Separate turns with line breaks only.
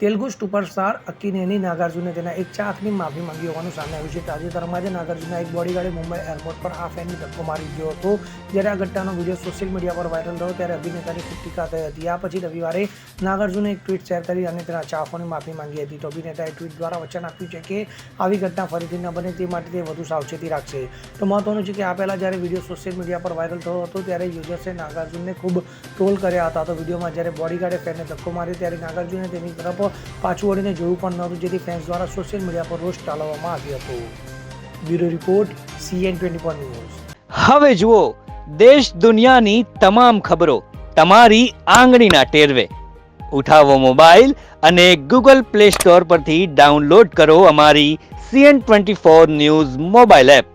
Telugu superstar અક્કિનેની નાગાર્જુને તેના એક ચાખની માફી માંગી હોવાનું સામે આવ્યું છે. તાજેતરમાં જ નાગાર્જુના એક બોડીગાર્ડે મુંબઈ એરપોર્ટ પર આ ફેનની ધક્કો મારી ગયો હતો. જ્યારે આ ઘટનાનો વીડિયો સોશિયલ મીડિયા પર વાયરલ થયો ત્યારે અભિનેતાની ખૂબ ટીકા થઈ હતી. આ પછી રવિવારે નાગાર્જુને એક ટ્વીટ શેર કરી અને તેના ચાહકોની માફી માંગી હતી. તો અભિનેતાએ ટ્વીટ દ્વારા વચન આપ્યું છે કે આવી ઘટના ફરીથી ન બને તે માટે તે વધુ સાવચેતી રાખશે. તો મહત્વનું છે કે આ પહેલાં જ્યારે વીડિયો સોશિયલ મીડિયા પર વાયરલ થયો હતો ત્યારે યુઝર્સે નાગાર્જુનને ખૂબ ટ્રોલ કર્યા હતા. તો વિડીયોમાં જ્યારે બોડીગાર્ડે ફેનને ધક્કો માર્યો ત્યારે નાગાર્જુને તેની તરફ પાછું વળીને જોયું પણ નહોતું, જેથી ફેન્સ દ્વારા સોશિયલ મીડિયા પર રોષ ટાળવવામાં આવ્યો હતો. Bureau report CN twenty four news.
હવે જુઓ, દેશ દુનિયાની તમામ ખબરો તમારી આંગળીના ટેરવે. ઉઠાવો મોબાઈલ અને ગૂગલ પ્લે સ્ટોર પરથી ડાઉનલોડ કરો અમારી CN twenty four news mobile app.